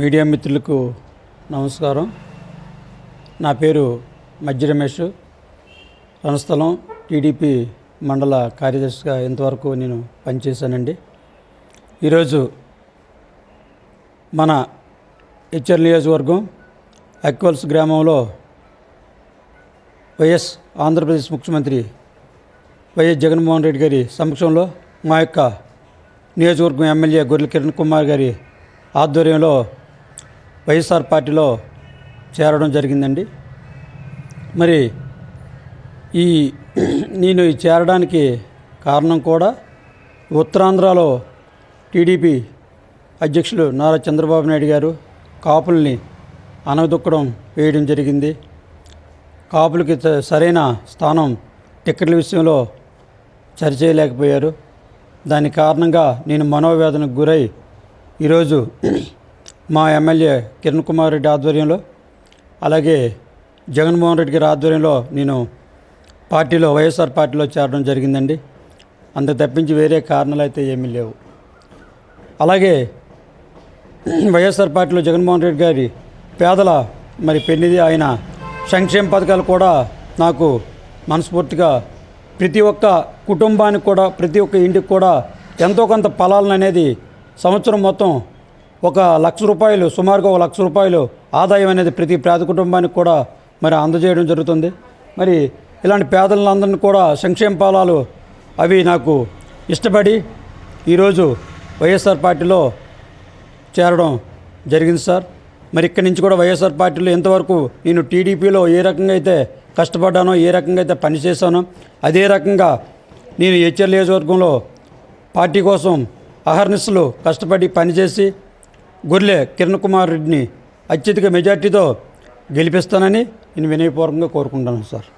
Media మిత్రులకు నమస్కారం. నా పేరు మజ్జి రమేష్. రణస్థలం టీడీపీ మండల కార్యదర్శిగా ఇంతవరకు నేను పనిచేశానండి. ఈరోజు మన హెచ్ఆర్ నియోజకవర్గం అక్వల్స్ గ్రామంలో వైఎస్ ఆంధ్రప్రదేశ్ ముఖ్యమంత్రి వైఎస్ జగన్మోహన్ రెడ్డి గారి సమక్షంలో మా యొక్క నియోజకవర్గం ఎమ్మెల్యే గొర్రెల కిరణ్ కుమార్ గారి ఆధ్వర్యంలో వైఎస్ఆర్ పార్టీలో చేరడం జరిగిందండి. మరి ఈ నేను ఈ చేరడానికి కారణం కూడా ఉత్తరాంధ్రలో టీడీపీ అధ్యక్షులు నారా చంద్రబాబు నాయుడు గారు కాపుల్ని అనగదొక్కడం వేయడం జరిగింది. కాపులకి సరైన స్థానం టిక్కెట్ల విషయంలో చేయలేకపోయారు. దాని కారణంగా నేను మనోవేదనకు గురై ఈరోజు మా ఎమ్మెల్యే కిరణ్ కుమార్ రెడ్డి ఆధ్వర్యంలో అలాగే జగన్మోహన్ రెడ్డి గారి ఆధ్వర్యంలో నేను పార్టీలో వైఎస్ఆర్ పార్టీలో చేరడం జరిగిందండి. అంత తప్పించి వేరే కారణాలు అయితే ఏమీ లేవు. అలాగే వైఎస్ఆర్ పార్టీలో జగన్మోహన్ రెడ్డి గారి పేదల మరి పెన్నిది ఆయన సంక్షేమ పథకాలు కూడా నాకు మనస్ఫూర్తిగా ప్రతి ఒక్క కుటుంబానికి కూడా ప్రతి ఒక్క ఇంటికి కూడా ఎంతో కొంత ఫలాలను అనేది సంవత్సరం మొత్తం ఒక లక్ష రూపాయలు సుమారుగా ఒక లక్ష రూపాయలు ఆదాయం అనేది ప్రతి పేద కుటుంబానికి కూడా మరి అందజేయడం జరుగుతుంది. మరి ఇలాంటి పేదలందరినీ కూడా సంక్షేమ ఫలాలు అవి నాకు ఇష్టపడి ఈరోజు వైఎస్ఆర్ పార్టీలో చేరడం జరిగింది సార్. మరి ఇక్కడి నుంచి కూడా వైఎస్ఆర్ పార్టీలో ఇంతవరకు నేను టీడీపీలో ఏ రకంగా అయితే కష్టపడ్డానో ఏ రకంగా అయితే పనిచేశానో అదే రకంగా నేను హెచ్ఎల్ నియోజకవర్గంలో పార్టీ కోసం అహర్నిశలు కష్టపడి పనిచేసి గుర్లే కిరణ్ కుమార్ రెడ్డిని అత్యధిక మెజార్టీతో గెలిపిస్తానని నేను వినయపూర్వకంగా కోరుకుంటున్నాను సార్.